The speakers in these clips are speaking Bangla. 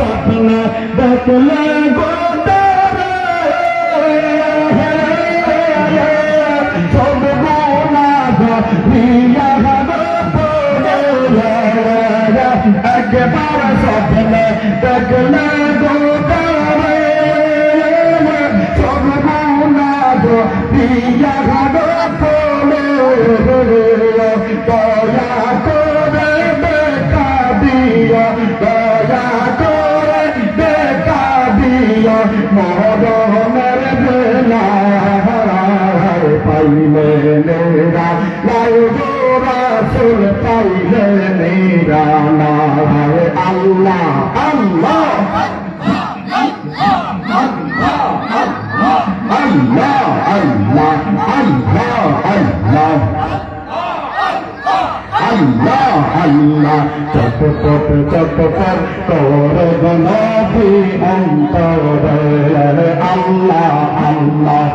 স্বপ্ন দেখলে গোটা একবার স্বপ্ন দেখলে গোটা সব গুণা দিয়া পাইলে নেরা লাই রাসুল পাইলে নেরা না আল্লাহ আল্লাহ আল্লাহ আল্লাহ আল্লাহ আল্লাহ আল্লাহ আল্লাহ চটপট চটপট তোর গণবি অন্তরে আল্লাহ আল্লাহ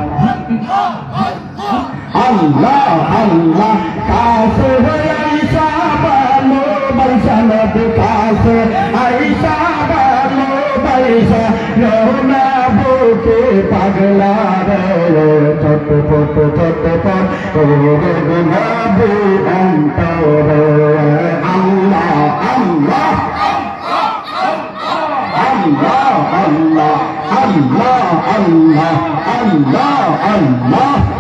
আল্লাহ আল্লাহ কাছে আইসা বালো বাইসা নবী কাছে আইসা বালো বাইসা রোনা বুকে পাগলা রে চটপট চটপট তোর গণবি অন্তরে আল্লাহ আল্লাহ আল্লাহ আল্লাহ আল্লাহ আল্লাহ আল্লাহ আল্লাহ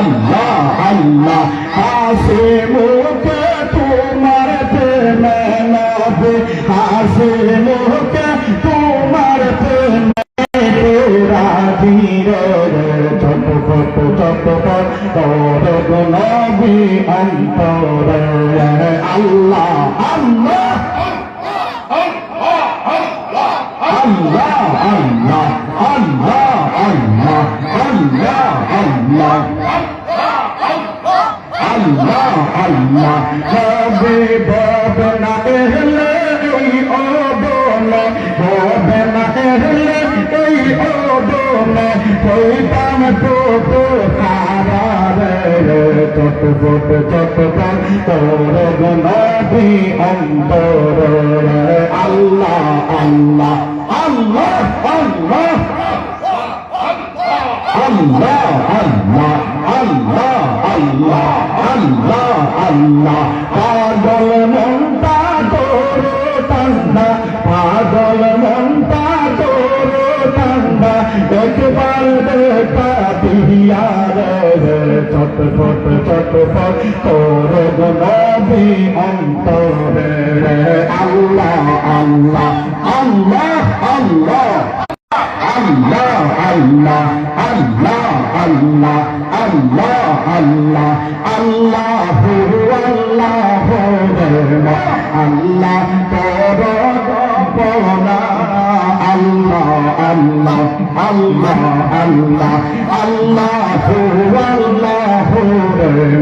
আল্লাহ আল্লাহ। হাসে মুখে তোমার প্রেম নবে। হাসে মুখে তোমার প্রেম রাধীরে তোর নবী অন্তরে। আল্লাহ আল্লাহ আল্লাহ। আল্লাহ আল্লাহ। আল্লাহ আল্লাহ হবে বদনা এহলে এই অদল হবে না এহলে এই অদল কইতাম তো তো চটপট চটপট তোর গনবি অন্তর আল্লাহ আল্লাহ আল্লাহ আল্লাহ আল্লাহ আল্লাহ আল্লাহ আল্লাহ আল্লাহ আল্লাহ পাগল মনটা তোর ঠান্ডা পাগল মনটা তোর ঠান্ডা একবার দেখা দিয়া রে চটপট চটপট তোর গনবি অন্তরে আল্লাহ আল্লাহ আল্লাহ আল্লাহ আল্লাহ আল্লাহ আল্লাহ আল্লাহ আল্লাহ আল্লাহ আল্লাহ আল্লাহ আল্লাহ আল্লাহ আল্লাহ আল্লাহ আল্লাহ আল্লাহ আল্লাহ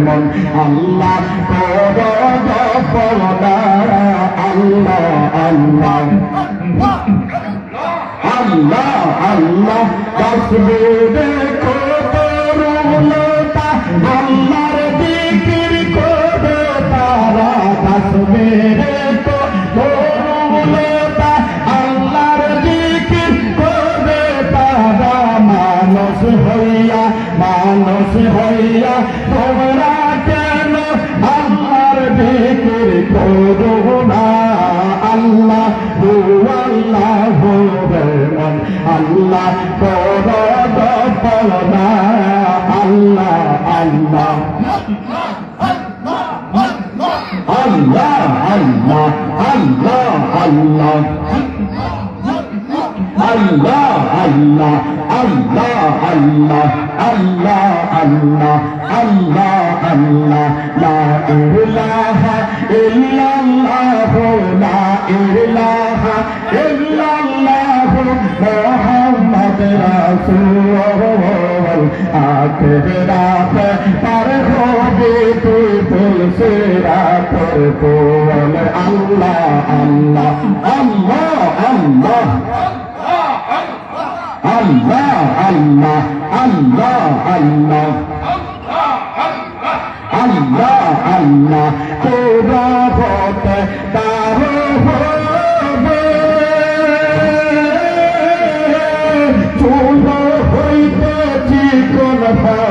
মন আল্লাহ গপনা আল্লাহ আল্লাহ আল্লাহ আল্লাহ তসবিরে করুণতা আল্লাহর দিকির করে তারা তসবিরে করুণতা আল্লাহর দিকির করে তারা মানুষ হইয়া মানুষ হইয়া, তোমরা কেন আল্লাহর দিকির করুণা? আল্লাহ আল্লাহ রহমান বড় দপনা আল্লাহ আল্লাহ। আল্লাহ আল্লাহ আল্লাহ আল্লাহ। আল্লাহ আল্লাহ আল্লাহ আল্লাহ আল্লাহ আল্লাহ আল্লাহ আল্লাহ। লা ইলাহা ইল্লাল্লাহ, লা ইলাহা ইল্লাল্লাহ মুহাম্মদ রাসূলুল্লাহ। আল্লাহ আল্লাহ আল্লাহ আল্লাহ। আল্লাহ আল্লাহ আল্লাহ আল্লাহ। আল্লাহ আল্লাহ, তোরা পথে তারো হবে। তোরা gonna find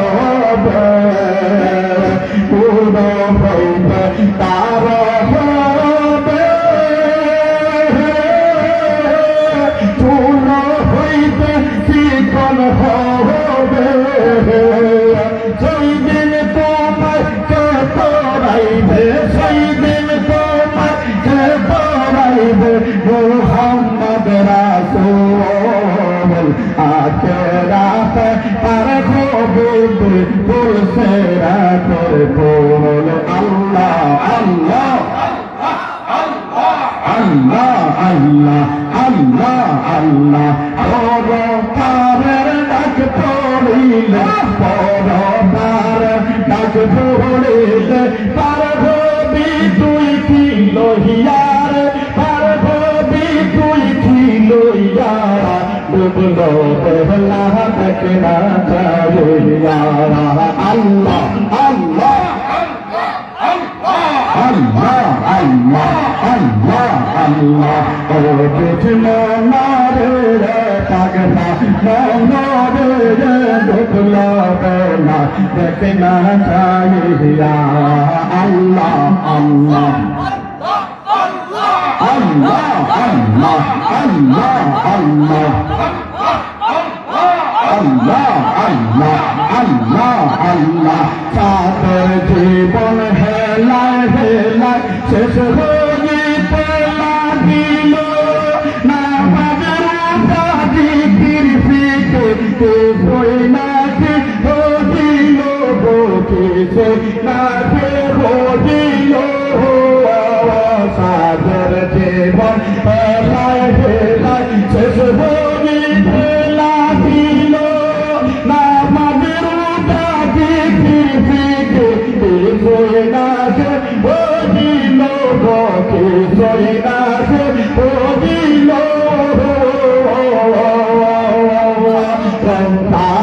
Lord, লহিয়ার পার হবি তুই কি লহিয়ার ডুবলো বেহলা দেখে না আল্লাহ আল্লাহ আল্লাহ আল্লাহ আল্লাহ আল্লাহ ও বুঝল মারে রে পাগলা মনরে রে ঢুকল না দেখে না চাইয়া আল্লাহ আল্লাহ আল্লাহ আল্লাহ আল্লাহ আল্লাহ আল্লাহ আল্লাহ আল্লাহ আল্লাহ। তাদের জীবন হেলায় হেলায় শেষ হইতে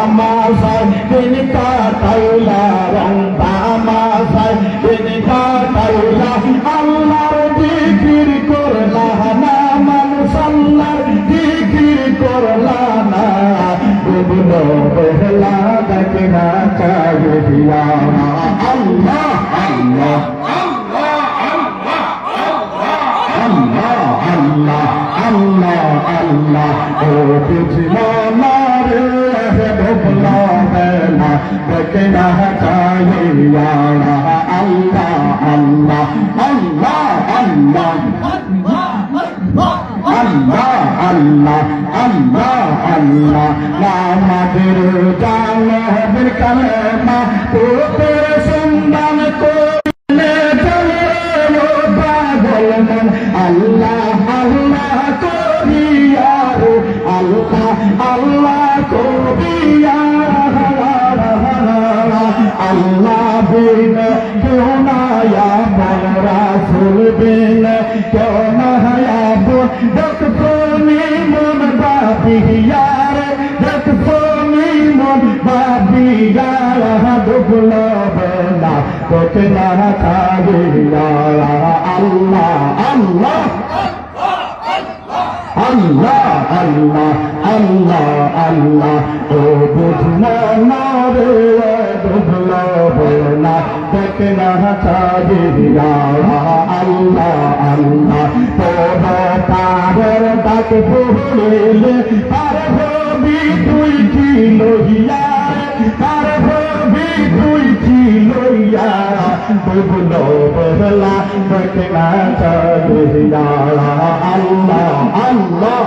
তামাশায় দিন কাটাইলা রং তামাশায় দিন কাটাইলা আল্লাহর জিকির করলা না মানুষ আল্লাহর জিকির করলা না ডুবলো বেহলা দেখে না চাইয়া আল্লাহ আল্লাহ আল্লাহ আল্লাহ আল্লাহ আল্লাহ ও বুঝল আমাদের জালের কালেমা উপরে हया मारा सुल बिन क्यों न जक बुदक सोनी मन बाबी यार दक सोनी मन बाबी यार दुगलो बेला कुछ ना खाली अल्लाह अल्लाह अल्लाह अल्लाह अल्लाह अल्लाह আল্লাহ ও বুঝলো না রে বুঝলো দেখে না চাহিয়া আল্লাহ আল্লাহ তোর পারের ডাক ভুলিলে পার হবি তুই কি লইয়া পার হবি তুই কি লইয়া বুঝলো বহলা দেখে না চাহিয়া আল্লাহ আল্লাহ।